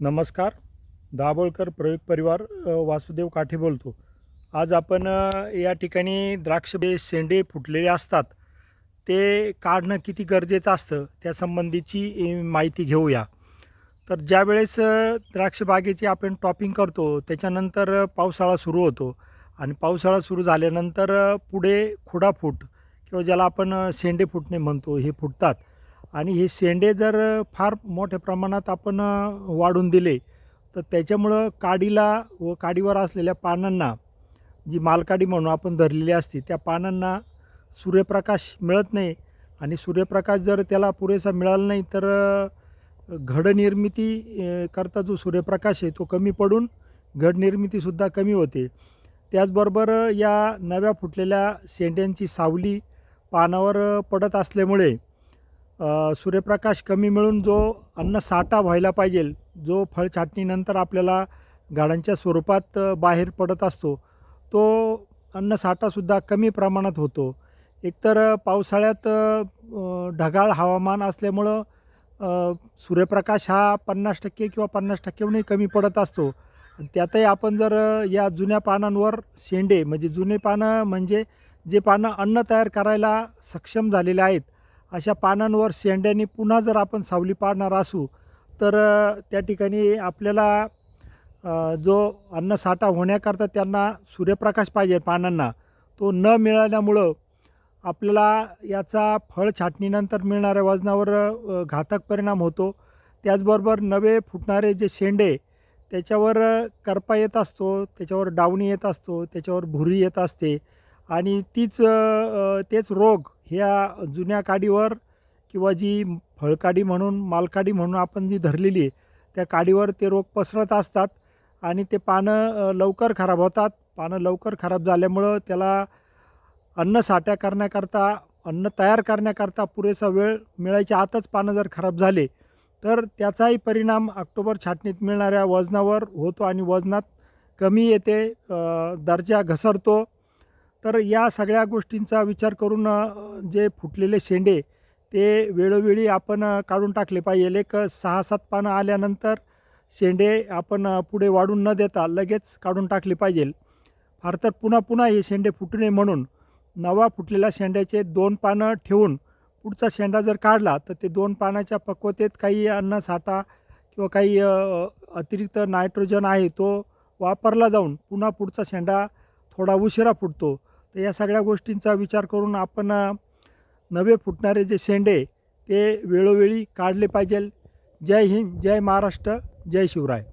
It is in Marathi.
नमस्कार. दाभोळकर प्रयोग परिवार वासुदेव काठे बोलतो. आज आपण या ठिकाणी द्राक्ष बे शेंडे फुटलेले असतात. ते काढणं किती गरजेचं असतं? त्यासंबंधीची माहिती घेऊया. तर ज्यावेळेस द्राक्षबागेची आपण टॉपिंग करतो त्याच्यानंतर पावसाळा सुरू होतो. आणि पावसाळा सुरू झाल्यानंतर पुढे खुडाफूट किंवा ज्याला आपण शेंडे फुटणे म्हणतो हे फुटतात. आणि हे शेंडे जर फार मोठ्या प्रमाणात आपण वाढून दिले तर त्याच्यामुळं काडीला व काडीवर असलेल्या पानांना जी मालकाडी म्हणून आपण धरलेली असते त्या पानांना सूर्यप्रकाश मिळत नाही. आणि सूर्यप्रकाश जर त्याला पुरेसा मिळाला नाही तर घडनिर्मिती करता जो सूर्यप्रकाश आहे तो कमी पडून घडनिर्मितीसुद्धा कमी होते. त्याचबरोबर या नव्या फुटलेल्या शेंड्यांची सावली पानावर पडत असल्यामुळे सूर्यप्रकाश कमी मिळून जो अन्न साठा व्हायला पाहिजे जो फळ छाटणीनंतर आपल्याला गाड्यांच्या स्वरूपात बाहेर पडत असतो तो अन्न साठासुद्धा कमी प्रमाणात होतो. एकतर पावसाळ्यात ढगाळ हवामान असल्यामुळं सूर्यप्रकाश हा पन्नास टक्के किंवा पन्नास टक्केहूनही कमी पडत असतो. त्यातही आपण जर या जुन्या पानांवर शेंडे म्हणजे जुने पानं म्हणजे जे पानं अन्न तयार करायला सक्षम झालेले आहेत अशा पानांवर शेंड्याने पुन्हा जर आपण सावली पाडणार असू तर त्या ठिकाणी आपल्याला जो अन्नसाठा होण्याकरता त्यांना सूर्यप्रकाश पाहिजे पानांना तो न मिळाल्यामुळं आपल्याला याचा फळ छाटणीनंतर मिळणाऱ्या वजनावर घातक परिणाम होतो. त्याचबरोबर नवे फुटणारे जे शेंडे त्याच्यावर करपा येत असतो त्याच्यावर डावणी येत असतो त्याच्यावर भुरी येत असते आणि तीच तेच रोग ह्या जुन्या काडीवर किंवा जी फळकाडी म्हणून मालकाडी म्हणून आपण जी धरलेली आहे त्या काडीवर ते रोग पसरत असतात आणि ते पानं लवकर खराब होतात. पानं लवकर खराब झाल्यामुळं त्याला अन्न साठ्या करण्याकरता अन्न तयार करण्याकरता पुरेसा वेळ मिळायच्या आतच पानं जर खराब झाले तर त्याचाही परिणाम ऑक्टोबर छाटणीत मिळणाऱ्या वजनावर होतो आणि वजनात कमी येते दर्जा घसरतो. तर या सगळ्या गोष्टींचा विचार करून जे फुटलेले शेंडे ते वेळोवेळी आपण काढून टाकले पाहिजे. एक सहा सात पानं आल्यानंतर शेंडे आपण पुढे वाढून न देता लगेच काढून टाकले पाहिजे. फार तर पुन्हा पुन्हा हे शेंडे फुटू नये म्हणून नवा फुटलेल्या शेंड्याचे दोन पानं ठेवून पुढचा शेंडा जर काढला तर ते दोन पानाच्या पक्वतेत काही अन्न साठा किंवा काही अतिरिक्त नायट्रोजन आहे तो वापरला जाऊन पुन्हा पुढचा शेंडा थोडा उशिरा फुटतो. तर या सगळ्या गोष्टींचा विचार करून आपण नवे फुटणारे जे शेंडे ते वेळोवेळी काढले पाहिजेल जय हिंद जय महाराष्ट्र जय शिवराय.